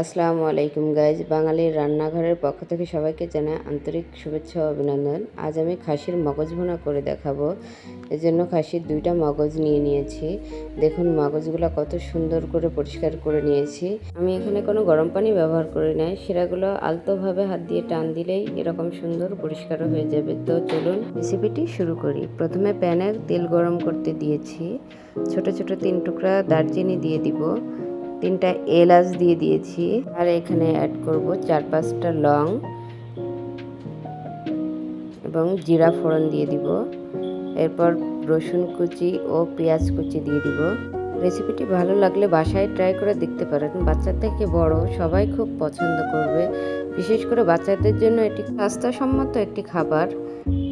আসসালামু আলাইকুম গাইজ বাঙালির রান্নাঘরের পক্ষ থেকে সবাইকে জানাই আন্তরিক শুভেচ্ছা ও অভিনন্দন। আজ আমি খাসির মগজ ভুনা করে দেখাবো। এজন্য খাসির দুইটা মগজ নিয়ে নিয়েছি। দেখুন মগজগুলো কত সুন্দর করে পরিষ্কার করে নিয়েছি। আমি এখানে কোনো গরম পানি ব্যবহার করি নাই। সেরাগুলো আলতোভাবে হাত দিয়ে টান দিলেই এরকম সুন্দর পরিষ্কার হয়ে যাবে। তো চলুন রেসিপিটি শুরু করি। প্রথমে প্যানে তেল গরম করতে দিয়েছি। ছোট ছোট তিন টুকরা দারচিনি দিয়ে দিব। তিনটা এলাচ দিয়ে দিয়েছি। আর এখানে অ্যাড করব চার পাঁচটা লং এবং জিরা ফোড়ন দিয়ে দিব। এরপর রসুন কুচি ও পেঁয়াজ কুচি দিয়ে দিব। রেসিপিটি ভালো লাগলে বাসায় ট্রাই করে দেখতে পারেন। বাচ্চা থেকে বড় সবাই খুব পছন্দ করবে। বিশেষ করে বাচ্চাদের জন্য এটি স্বাস্থ্যসম্মত একটি খাবার।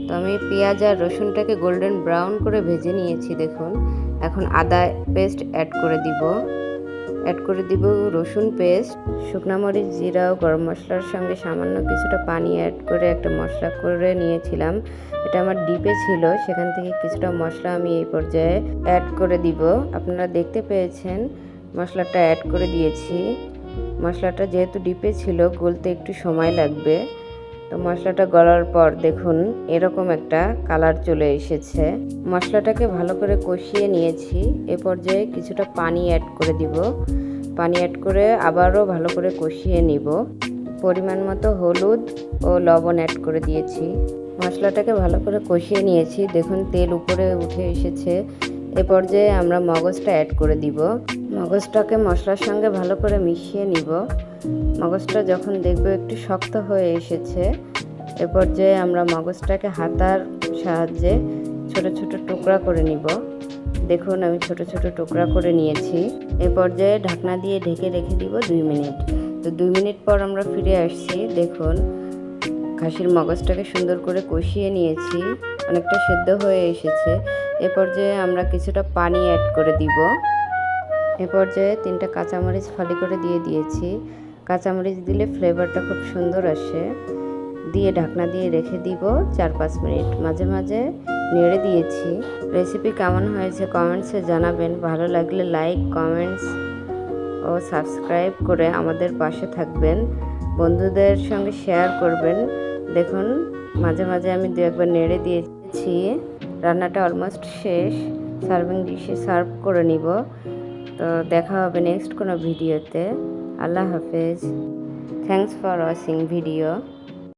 তো আমি পেঁয়াজ আর রসুনটাকে গোল্ডেন ব্রাউন করে ভেজে নিয়েছি, দেখুন। এখন আদা পেস্ট অ্যাড করে দিব। অ্যাড করে দিব রসুন পেস্ট শুকনা মরিচ, জিরা ও গরম মশলার সঙ্গে সামান্য কিছুটা পানি অ্যাড করে একটা মশলা করে নিয়েছিলাম। এটা আমার ডিপে ছিল, সেখান থেকে কিছুটা মশলা আমি এই পর্যায়ে অ্যাড করে দিব। আপনারা দেখতে পেয়েছেন, মশলাটা অ্যাড করে দিয়েছি। মশলাটা যেহেতু ডিপে ছিল, গলতে একটু সময় লাগবে। তো মশলাটা গলার পর দেখুন, এরকম একটা কালার চলে এসেছে। মশলাটাকে ভালো করে কষিয়ে নিয়েছি। এ পর্যায়ে কিছুটা পানি অ্যাড করে দিব। পানি অ্যাড করে আবারও ভালো করে কষিয়ে নিব। পরিমাণ মতো হলুদ ও লবণ অ্যাড করে দিয়েছি। মশলাটাকে ভালো করে কষিয়ে নিয়েছি। দেখুন, তেল উপরে উঠে এসেছে। এ পর্যায়ে আমরা মগজটা অ্যাড করে দিব। মগজটাকে মশলার সঙ্গে ভালো করে মিশিয়ে নিব। মগজটা যখন দেখব একটু শক্ত হয়ে এসেছে, এ পর্যায়ে আমরা মগজটাকে হাতার সাহায্যে ছোট ছোট টুকরা করে নিব। দেখুন, আমি ছোট ছোট টুকরা করে নিয়েছি। এ পর্যায়ে ঢাকনা দিয়ে ঢেকে রেখে দিব দুই মিনিট। তো দুই মিনিট পর আমরা ফিরে আসছি। দেখুন, খাসির মগজটাকে সুন্দর করে কষিয়ে নিয়েছি। অনেকটা সেদ্ধ হয়ে এসেছে। এ পর্যায়ে আমরা কিছুটা পানি অ্যাড করে দিব। এ পর্যায়ে তিনটা কাঁচামরিচ ফালি করে দিয়ে দিয়েছি। কাঁচামরিচ দিলে ফ্লেভারটা খুব সুন্দর আসে। দিয়ে ঢাকনা দিয়ে রেখে দিব চার পাঁচ মিনিট। মাঝে মাঝে নেড়ে দিয়েছি। রেসিপি কেমন হয়েছে কমেন্টসে জানাবেন। ভালো লাগলে লাইক কমেন্টস ও সাবস্ক্রাইব করে আমাদের পাশে থাকবেন। বন্ধুদের সঙ্গে শেয়ার করবেন। দেখুন, মাঝে মাঝে আমি দু একবার নেড়ে দিয়েছি। রান্নাটা অলমোস্ট শেষ। সার্ভিং ডিশে সার্ভ করে নিব। তো দেখা হবে নেক্সট কোনো ভিডিওতে। আল্লাহ হাফেজ। Thanks for watching video